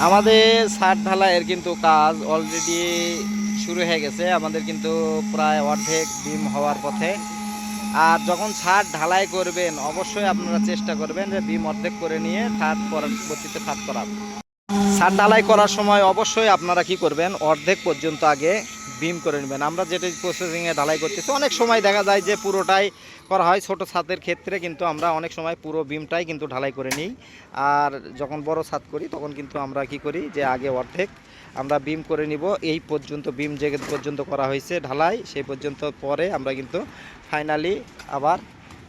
আমাদের ছাদ ঢালাইয়ের কিন্তু কাজ অলরেডি শুরু হয়ে গেছে। আমাদের কিন্তু প্রায় অর্ধেক ডিম হওয়ার পথে। আর যখন ছাদ ঢালাই করবেন, অবশ্যই আপনারা চেষ্টা করবেন যে ডিম অর্ধেক করে নিয়ে ছাদ পরবর্তীতে ছাদ করার ছাদ ঢালাই করার সময় অবশ্যই আপনারা কি করবেন? অর্ধেক পর্যন্ত আগে বিম করে নেবেন। আমরা যেটা প্রসেসিংয়ে ঢালাই করতেছি, অনেক সময় দেখা যায় যে পুরোটাই করা হয় ছোট ছাদের ক্ষেত্রে, কিন্তু আমরা অনেক সময় পুরো বিমটাই কিন্তু ঢালাই করে নিই। আর যখন বড় ছাদ করি, তখন কিন্তু আমরা কি করি যে আগে অর্ধেক আমরা বিম করে নিব। এই পর্যন্ত বিম যে পর্যন্ত করা হয়েছে ঢালাই, সেই পর্যন্ত পরে আমরা কিন্তু ফাইনালি আবার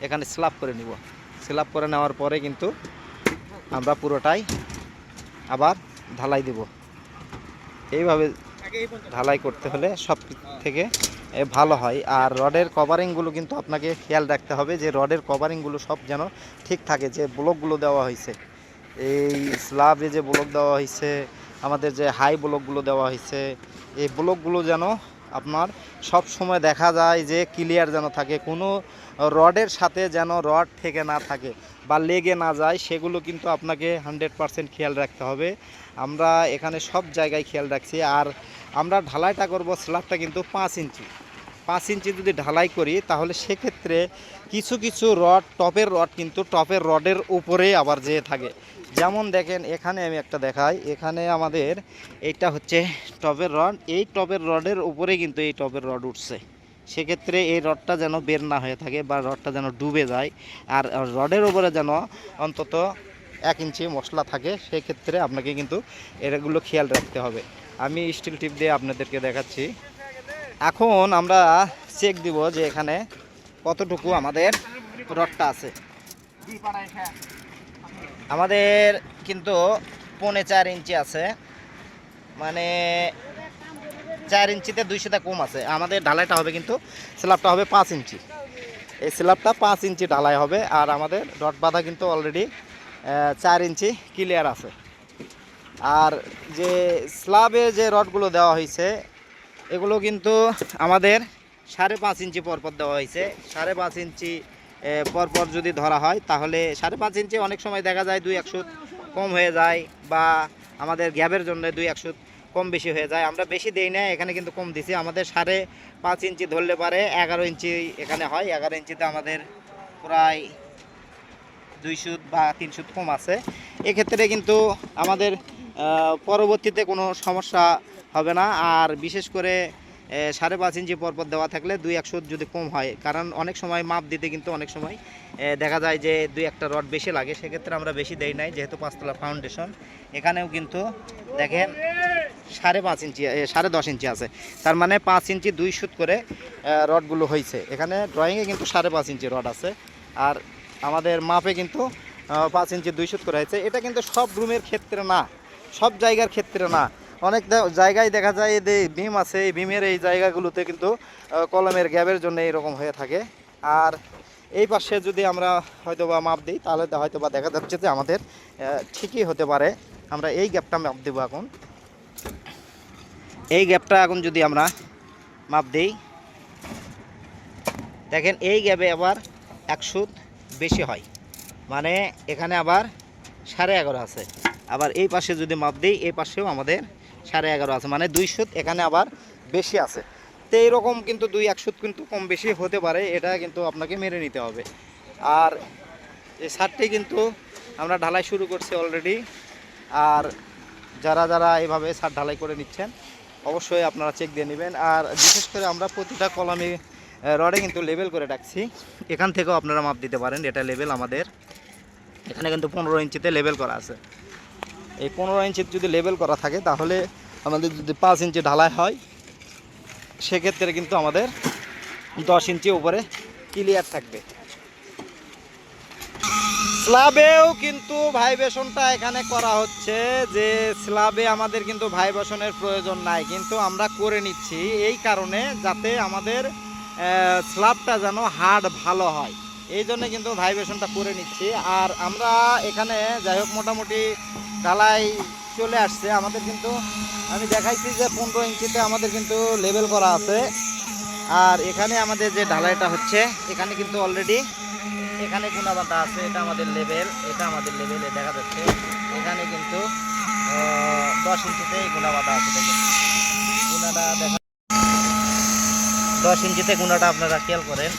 এখানে স্ল্যাব করে নিব। স্ল্যাব করে নেওয়ার পরে কিন্তু আমরা পুরোটাই আবার ঢালাই দেব। এইভাবে ঢালাই করতে হলে সব থেকে ভালো হয়। আর রডের কভারিংগুলো কিন্তু আপনাকে খেয়াল রাখতে হবে যে রডের কভারিংগুলো সব যেন ঠিক থাকে, যে ব্লকগুলো দেওয়া হয়েছে। এই স্লাবে যে ব্লক দেওয়া হয়েছে, আমাদের যে হাই ব্লকগুলো দেওয়া হয়েছে, এই ব্লকগুলো যেন আপনার সব সময় দেখা যায় যে ক্লিয়ার যেন থাকে, কোনো রডের সাথে যেন রড থেকে না থাকে বা লেগে না যায়, সেগুলো কিন্তু আপনাকে হান্ড্রেড পারসেন্ট খেয়াল রাখতে হবে। আমরা এখানে সব জায়গায় খেয়াল রাখছি। আর আমরা ঢালাইটা করব স্ল্যাবটা কিন্তু পাঁচ ইঞ্চি। পাঁচ ইঞ্চি যদি ঢালাই করি, তাহলে সেক্ষেত্রে কিছু কিছু রড, টপের রড কিন্তু টপের রডের উপরেই আবার যেয়ে থাকে। যেমন দেখেন, এখানে আমি একটা দেখাই। এখানে আমাদের এইটা হচ্ছে টপের রড। এই টপের রডের উপরে কিন্তু এই টপের রড উঠছে। সেক্ষেত্রে এই রডটা যেন বের না হয়ে থাকে বা রডটা যেন ডুবে যায়। আর রডের উপরে যেন অন্তত এক ইঞ্চি মশলা থাকে, সেক্ষেত্রে আপনাকে কিন্তু এগুলো খেয়াল রাখতে হবে। আমি স্টিল টিপ দিয়ে আপনাদেরকে দেখাচ্ছি। এখন আমরা চেক দিব যে এখানে কতটুকু আমাদের রডটা আছে। আমাদের কিন্তু পৌনে চার ইঞ্চি আছে। মানে চার ইঞ্চিতে দুইশোটা কম আছে। আমাদের ঢালাইটা হবে কিন্তু স্ল্যাবটা হবে পাঁচ ইঞ্চি। এই স্ল্যাবটা পাঁচ ইঞ্চি ঢালাই হবে আর আমাদের রড বাঁধা কিন্তু অলরেডি চার ইঞ্চি ক্লিয়ার আছে। আর যে স্ল্যাবে যে রডগুলো দেওয়া হয়েছে এগুলো কিন্তু আমাদের সাড়ে পাঁচ ইঞ্চি পরপর দেওয়া হয়েছে। সাড়ে পাঁচ ইঞ্চি পরপর যদি ধরা হয়, তাহলে সাড়ে পাঁচ ইঞ্চি অনেক সময় দেখা যায় দুই একশো কম হয়ে যায় বা আমাদের গ্যাপের জন্য দুই একশো কম বেশি হয়ে যায়। আমরা বেশি দেই না এখানে কিন্তু কম দিছি। আমাদের সাড়ে পাঁচ ইঞ্চি ধরলে পারে এগারো ইঞ্চি এখানে হয়। এগারো ইঞ্চিতে আমাদের প্রায় দুই সুদ বা তিন সুদ কম আছে। এক্ষেত্রে কিন্তু আমাদের পরবর্তীতে কোনো সমস্যা হবে না। আর বিশেষ করে সাড়ে পাঁচ ইঞ্চি পরপর দেওয়া থাকলে দুই একশো যদি কম হয়, কারণ অনেক সময় মাপ দিতে কিন্তু অনেক সময় দেখা যায় যে দুই একটা রড বেশি লাগে, সেক্ষেত্রে আমরা বেশি দেই নাই, যেহেতু পাঁচতলা ফাউন্ডেশন এখানেও কিন্তু দেখেন সাড়ে পাঁচ ইঞ্চি সাড়ে দশ ইঞ্চি আছে। তার মানে পাঁচ ইঞ্চি দুই সুত করে রডগুলো হয়েছে। এখানে ড্রয়িংয়ে কিন্তু সাড়ে পাঁচ ইঞ্চি রড আছে। আর আমাদের মাপে কিন্তু পাঁচ ইঞ্চি দুই সুত করা হয়েছে। এটা কিন্তু সব রুমের ক্ষেত্রে না, সব জায়গার ক্ষেত্রে না। অনেক জায়গায় দেখা যায় যে বিম আছে, এই বিমের এই জায়গাগুলোতে কিন্তু কলমের গ্যাপের জন্য এরকম হয়ে থাকে। আর এই পাশে যদি আমরা হয়তো বা মাপ দিই, তাহলে তো হয়তো বা দেখা যাচ্ছে যে আমাদের ঠিকই হতে পারে। আমরা এই গ্যাপটা মাপ দেবো এখন। এই গ্যাপটা এখন যদি আমরা মাপ দিই, দেখেন এই গ্যাপে আবার এক সুদ বেশি হয়। মানে এখানে আবার সাড়ে এগারো আছে। আবার এই পাশে যদি মাপ দিই, এই পাশেও আমাদের সাড়ে এগারো আছে মানে দুই সুদ এখানে আবার বেশি আছে। তো এইরকম কিন্তু দুই, এক সুদ কিন্তু কম বেশি হতে পারে, এটা কিন্তু আপনাকে মেনে নিতে হবে। আর এই সারটি কিন্তু আমরা ঢালাই শুরু করছি অলরেডি আর যারা যারা এভাবে সার ঢালাই করে নিচ্ছেন, অবশ্যই আপনারা চেক দিয়ে নেবেন। আর বিশেষ করে আমরা প্রতিটা কলমে রডে কিন্তু লেবেল করে রাখছি। এখান থেকেও আপনারা মাপ দিতে পারেন, এটা লেবেল আমাদের। এখানে কিন্তু পনেরো ইঞ্চিতে লেবেল করা আছে। এই পনেরো ইঞ্চির যদি লেবেল করা থাকে, তাহলে আমাদের যদি পাঁচ ইঞ্চি ঢালাই হয়, সেক্ষেত্রে কিন্তু আমাদের দশ ইঞ্চি উপরে ক্লিয়ার থাকবে। স্ল্যাবেও কিন্তু ভাইব্রেশনটা এখানে করা হচ্ছে যে, স্ল্যাবে আমাদের কিন্তু ভাইব্রেশনের প্রয়োজন নাই, কিন্তু আমরা করে নিচ্ছি এই কারণে যাতে আমাদের স্ল্যাবটা যেন হার্ড ভালো হয়। এই জন্য কিন্তু ভাইব্রেশনটা করে নিচ্ছি। আর আমরা এখানে যাই হোক মোটামুটি ঢালাই চলে আসছে, আমাদের কিন্তু, আমি দেখাইছি যে পনেরো ইঞ্চিতে আমাদের কিন্তু লেবেল করা আছে। আর এখানে আমাদের যে ঢালাইটা হচ্ছে, এখানে কিন্তু অলরেডি এখানে গুণাবান্ধা আছে, এটা আমাদের লেভেল এটা আমাদের লেভেলে দেখা যাচ্ছে। এখানে কিন্তু দশ ইঞ্চিতে গুণা বাঁধা আছে গুণাটা দেখা দশ ইঞ্চিতে গুণাটা আপনারা খেয়াল করেন।